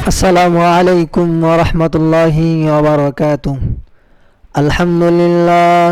السلام عليكم ورحمة الله وبركاته الحمد لله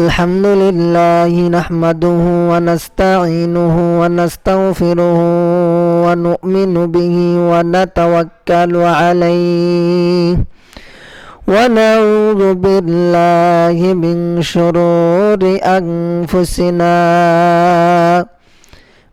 الحمد لله نحمده ونستعينه ونستغفره ونؤمن به ونتوكل عليه ونعوذ بالله من شرور أنفسنا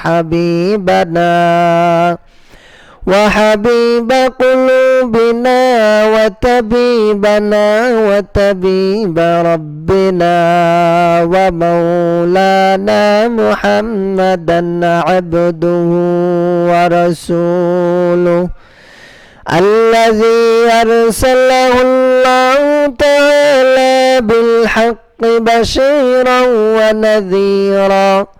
وحبيبنا وحبيب قلوبنا وتبيبنا وتبيب ربنا ومولانا محمدا عبده ورسوله الذي أرسله الله تعالى بالحق بشيرا ونذيرا.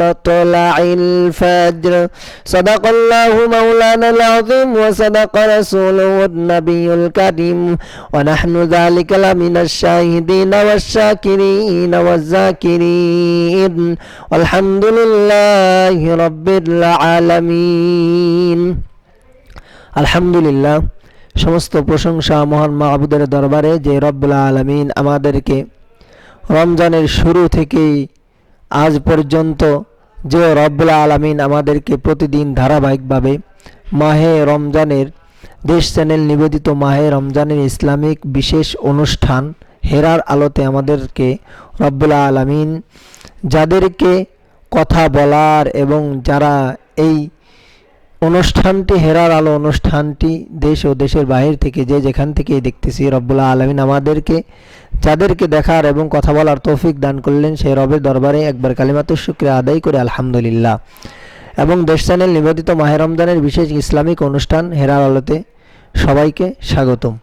مطلع الفجر صدق الله مولانا العظيم وصدق رسوله النبي الكريم ونحن ذلك لمن الشاهدين والشاكرين والذاكرين والحمد لله رب العالمين الحمد لله সমস্ত প্রশংসা মহান মাহবুদের দরবারে যে রব্বুল আলমিন আমাদেরকে রমজানের শুরু থেকেই আজ পর্যন্ত যে রব্বুল আলমিন আমাদেরকে প্রতিদিন ধারাবাহিকভাবে মাহে রমজানের দেশ চ্যানেল নিবেদিত মাহে রমজানের ইসলামিক বিশেষ অনুষ্ঠান হেরার আলোতে আমাদেরকে রব্বুল আলমিন যাদেরকে কথা বলার এবং যারা এই অনুষ্ঠানটি হেরার আলো অনুষ্ঠানটি দেশ ও দেশের বাহির থেকে যে যেখান থেকেই দেখতেছি রব্বুল্লাহ আলমিন আমাদেরকে, যাদেরকে দেখার এবং কথা বলার তৌফিক দান করলেন সেই রবের দরবারে একবার কালিমাতুর শুক্রিয়া আদায় করে আলহামদুলিল্লাহ। এবং দেশ চ্যানেল নিবেদিত মাহে রমজানের বিশেষ ইসলামিক অনুষ্ঠান হেরার আলোতে সবাইকে স্বাগতম।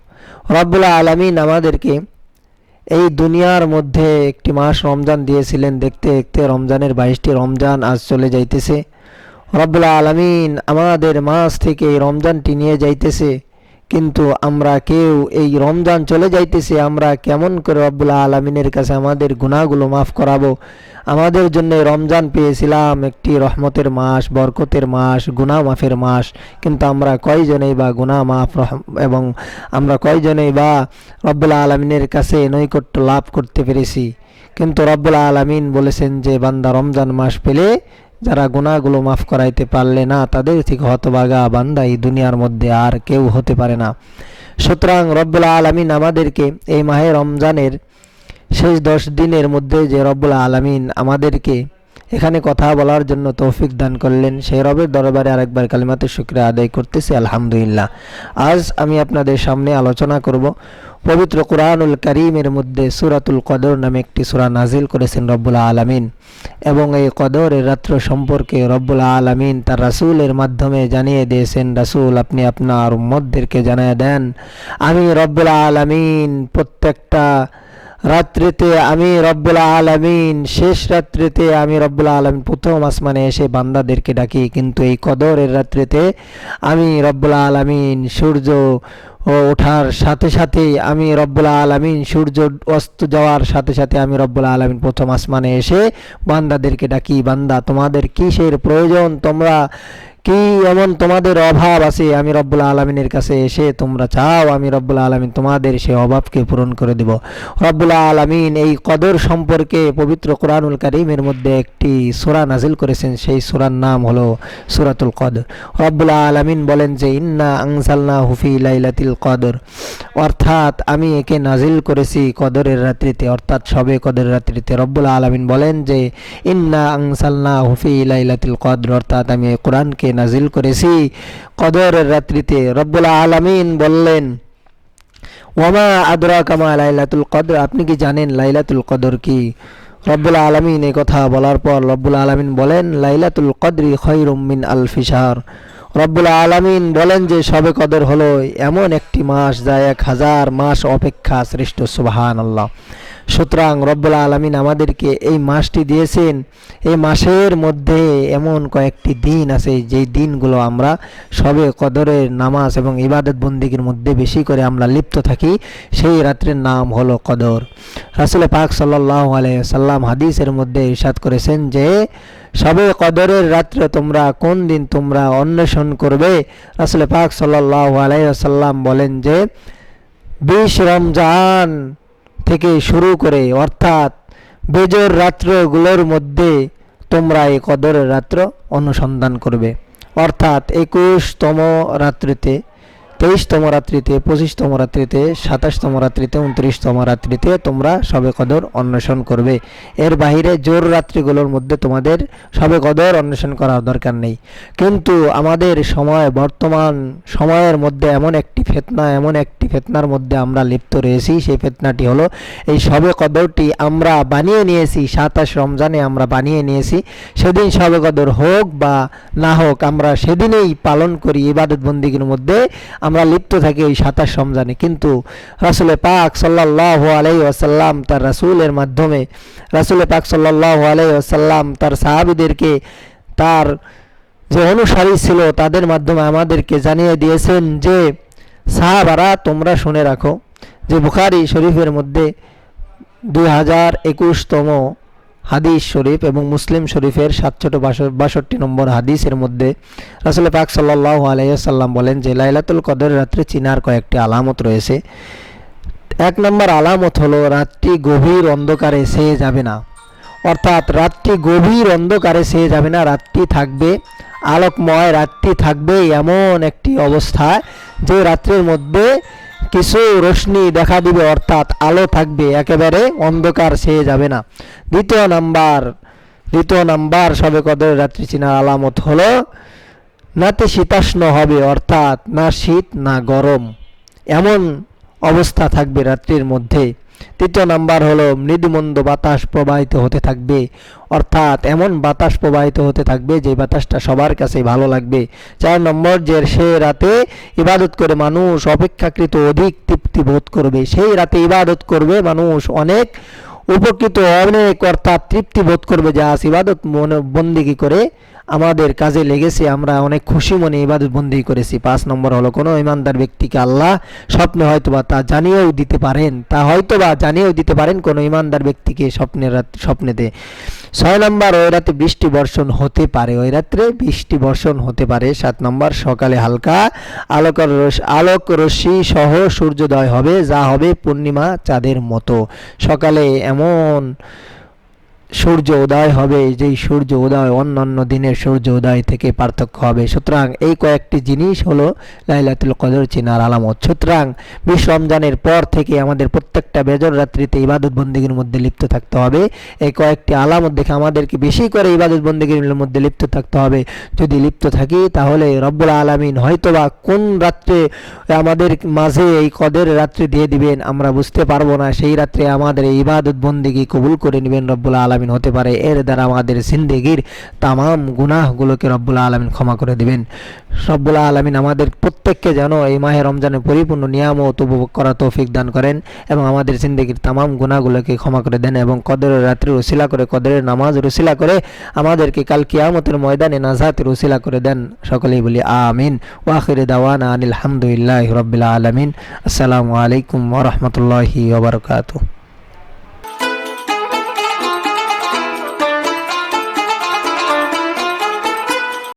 রব্বুল্লাহ আলমিন আমাদেরকে এই দুনিয়ার মধ্যে একটি মাস রমজান দিয়েছিলেন। দেখতে দেখতে রমজানের বাইশটি রমজান আজ চলে যাইতেছে। রব্বুল্লা আলমিন আমাদের মাস থেকে রমজানটি নিয়ে যাইতেছে, কিন্তু আমরা কেউ এই রমজান চলে যাইতেছে, আমরা কেমন করে রব্বুল্লা আলমিনের কাছে আমাদের গুণাগুলো মাফ করাবো? আমাদের জন্য রমজান পেয়েছিলাম একটি রহমতের মাস, বরকতের মাস গুণা মাফের মাস, কিন্তু আমরা কয়জনেই বা গুণা মাফ এবং আমরা কয়জনেই বা রব্বুল্লা আলমিনের কাছে নৈকট্য লাভ করতে পেরেছি। কিন্তু রব্বুল্লা আলমিন বলেছেন যে, বান্দা রমজান মাস পেলে যারা গুণাগুলো মাফ করাইতে পারলে না, তাদের থেকে হতবাগা বান্দা এই দুনিয়ার মধ্যে আর কেউ হতে পারে না। সুতরাং রব্বুল আলমিন আমাদেরকে এই মাহে রমজানের শেষ দশ দিনের মধ্যে যে রব্বুল আলমিন আমাদেরকে এখানে কথা বলার জন্য তৌফিক দান করলেন। সেই রবের দরবারে আরেকবার কালিমাতে শুক্রিয়া আদায় করতেছি, আলহামদুলিল্লাহ। আজ আমি আপনাদের সামনে আলোচনা করব পবিত্র কোরআনুল করিমের মধ্যে সুরাতুল কদর নামে একটি সুরা নাজিল করেছেন রব্বুল আলমিন। এবং এই কদরের রাত্র সম্পর্কে রব্বুল আলমিন তার রাসুলের মাধ্যমে জানিয়ে দিয়েছেন, রাসুল, আপনি আপনার উম্মদদেরকে জানিয়ে দেন, আমি রব্বুল আলমিন প্রত্যেকটা রাত্রিতে আমি রব্বুল আলমিন, শেষ রাত্রিতে আমি রব্বুল আলমিন প্রথম আসমানে এসে বান্দাদেরকে ডাকি। কিন্তু এই কদরের রাত্রিতে আমি রব্বুল আলমিন সূর্য ওঠার সাথে সাথে আমি রব্বুল আলমিন সূর্য অস্ত যাওয়ার সাথে সাথে আমি রব্বুল আলমিন প্রথম আসমানে এসে বান্দাদেরকে ডাকি, বান্দা, তোমাদের কিসের প্রয়োজন? তোমরা কি এমন তোমাদের অভাব আছে? আমি রব্বুল আলমিনের কাছে এসে তোমরা চাও, আমি রব্বুল আলমিন তোমাদের সেই অভাবকে পূরণ করে দেব। রব্বুল আলমিন এই কদর সম্পর্কে পবিত্র কোরআনুল করিমের মধ্যে একটি সুরা নাজিল করেছেন, সেই সুরার নাম হলো সুরাতুল কদর। রব্বুল আলমিন বলেন যে, ইন্না আংসালনা হুফি লাইলাতিল কদর। অর্থাৎ আমি একে নাজিল করেছি কদরের রাত্রিতে, অর্থাৎ সবে কদরের রাত্রিতে। রব্বুল আলমিন বলেন যে, ইন্না আংসালনা হুফি লাইলাতিল কদর। অর্থাৎ আমি কোরআনকে নাজিল করেছি। কদরের রাত্রিতে রব্বুল আলামিন বললেন, ওয়ামা আদরা কামা লাইলাতুল কদর? আপনি কি জানেন লাইলাতুল কদর কি? রব্বুল আলমিন এই কথা বলার পর রব্বুল আলমিন বলেন, লাইলাতুল কদরি খৈরুম মিন আল ফিসার রব্বুল আলমিন বলেন যে, সবে কদর হলো এমন একটি মাস যা এক হাজার মাস অপেক্ষা শ্রেষ্ঠ সুবাহান আল্লাহ সুতরাং রব্বুল আলমিন আমাদেরকে এই মাসটি দিয়েছেন। এই মাসের মধ্যে এমন কয়েকটি দিন আছে, যেই দিনগুলো আমরা সবে কদরের নামাজ এবং ইবাদত বন্দিগির মধ্যে বেশি করে আমরা লিপ্ত থাকি, সেই রাত্রের নাম হলো কদর। রাসুল পাক সাল্লাহ সাল্লাম হাদিসের মধ্যে ইরশাদ করেছেন যে, সবে কদরের রাত্রে তোমরা কোন দিন তোমরা অন্বেষণ করবে? রাসুল পাক সাল্লাহ আলাইসাল্লাম বলেন যে, বিশ রমজান থেকে শুরু করে, অর্থাৎ বেজর রাত্রগুলোর মধ্যে তোমরা এই কদরের রাত্র অনুসন্ধান করবে। অর্থাৎ একুশতম রাত্রিতে তেইশতম রাত্রিতে, পঁচিশতম রাত্রিতে, সাতাশতম রাত্রিতে, উনত্রিশতম রাত্রিতে তোমরা সবে কদর অন্বেষণ করবে। এর বাহিরে জোর রাত্রিগুলোর মধ্যে তোমাদের সবে কদর অন্বেষণ করার দরকার নেই। কিন্তু আমাদের সময়, বর্তমান সময়ের মধ্যে এমন একটি ফেতনা, এমন একটি ফেতনার মধ্যে আমরা লিপ্ত রয়েছি। সেই ফেতনাটি হলো, এই সবে কদরটি আমরা বানিয়ে নিয়েছি, সাতাশ রমজানে আমরা বানিয়ে নিয়েছি। সেদিন সবে কদর হোক বা না হোক, আমরা সেদিনেই পালন করি ইবাদত বন্দিগির মধ্যে। আমরা লিপ্ত থাকি ওই সাতাশ রমজানে। কিন্তু রাসুলে পাক সাল্লাহ আলাই আসাল্লাম তার রাসুলের মাধ্যমে, রাসুলে পাক সাল্লাহ আলাই আসাল্লাম তার সাহাবিদেরকে তার যে অনুসারী ছিল তাদের মাধ্যমে আমাদেরকে জানিয়ে দিয়েছেন যে, সাহাবারা তোমরা শুনে রাখো যে বুখারি শরীফের মধ্যে দুই হাজার একুশতম হাদিস শরীফ এবং মুসলিম শরীফের সাতশত বাষট্টি নম্বর হাদিসের মধ্যে রাসুল পাক সাল্লাহ আলাইসাল্লাম বলেন যে, লাইলাতুল কদর রাত্রে চিনার কয়েকটি আলামত রয়েছে। এক নম্বর আলামত হলো রাত্রি গভীর অন্ধকারে সে যাবে না। অর্থাৎ রাত্রি গভীর অন্ধকারে সে যাবে না রাত্রি থাকবে আলোকময় রাত্রি থাকবে এমন একটি অবস্থা যে রাত্রির মধ্যে কিছু রশ্মি দেখা দিবে, অর্থাৎ আলো থাকবে, একেবারে অন্ধকার সে যাবে না। দ্বিতীয় নাম্বার দ্বিতীয় নাম্বার সবে কদর রাত্রি চিনার আলামত হলো নাতে শীতাষ্ণ হবে, অর্থাৎ না শীত না গরম, এমন অবস্থা থাকবে রাত্রির মধ্যে। তৃতীয় নাম্বার হলো মৃদুমন্দ বাতাস প্রবাহিত হতে থাকবে। অর্থাৎ এমন বাতাস প্রবাহিত হতে থাকবে যে বাতাসটা সবার কাছে ভালো লাগবে। চার নম্বর যে সে রাতে ইবাদত করে মানুষ অপেক্ষাকৃত অধিক তৃপ্তি বোধ করবে। সেই রাতে ইবাদত করবে মানুষ অনেক উপকৃত অনেক অর্থাৎ তৃপ্তি বোধ করবে যা ইবাদত মনে বন্দিগি করে আমাদের কাজে লেগেছে, আমরা অনেক খুশি মনে ইবাদত বন্দি করেছি। পাঁচ নম্বর হলো, কোনো ইমানদার ব্যক্তিকে আল্লাহ স্বপ্নে হয়তোবা তা জানিয়েও দিতে পারেন, তা হয়তোবা জানিয়েও দিতে পারেন কোনো ইমানদার ব্যক্তিকে স্বপ্নের স্বপ্নেতে। ছয় নম্বর, ওই রাতে বৃষ্টি বর্ষণ হতে পারে, ওই রাত্রে বৃষ্টি বর্ষণ হতে পারে। সাত নম্বর, সকালে হালকা আলোকর আলোক রশ্মি সহ সূর্যোদয় হবে, যা হবে পূর্ণিমা চাঁদের মতো। সকালে এমন সূর্য উদয় হবে, যেই সূর্য উদয় অন্যান্য দিনের সূর্য উদয় থেকে পার্থক্য হবে। সুতরাং এই কয়েকটি জিনিস হলো লাইলাতুল কদর, চিনার আলামত। সুতরাং বিশ রমজানের পর থেকে আমাদের প্রত্যেকটা বেজর রাত্রিতে ইবাদত বন্দীগীর মধ্যে লিপ্ত থাকতে হবে। এই কয়েকটি আলামত দেখে আমাদেরকে বেশি করে ইবাদত বন্দীগীর মধ্যে লিপ্ত থাকতে হবে। যদি লিপ্ত থাকি, তাহলে রব্বুল আলামিন হয়তোবা কোন রাত্রে আমাদের মাঝে এই কদের রাত্রি দিয়ে দিবেন, আমরা বুঝতে পারব না। সেই রাত্রে আমাদের ইবাদত বন্দিগি কবুল করে নেবেন রব্বুল আলমিন। হতে পারে। এর দ্বারা আমাদের জিন্দেগির তামাম গুনাহগুলোকে রব্বুল আলমিন ক্ষমা করে দিবেন। রব্বুল আলমিন আমাদের প্রত্যেককে যেন এই মাহে রমজানের পরিপূর্ণ নিয়ামত উপভোগ করা তৌফিক দান করেন এবং আমাদের জিন্দেগির তামাম গুনাহগুলোকে ক্ষমা করে দেন এবং কদরের রাত্রি রসিলা করে, কদরের নামাজ রসিলা করে আমাদেরকে কাল কিয়ামতের ময়দানে নাজাতের রসিলা করে দেন। সকলেই বলি আমিন। ওয়াখির দাওয়ান আনিল হামদুলিল্লাহ রব্বিল আলমিন। আসসালামু আলাইকুম ওরহমতুল্লাহি ওবরকাতুহ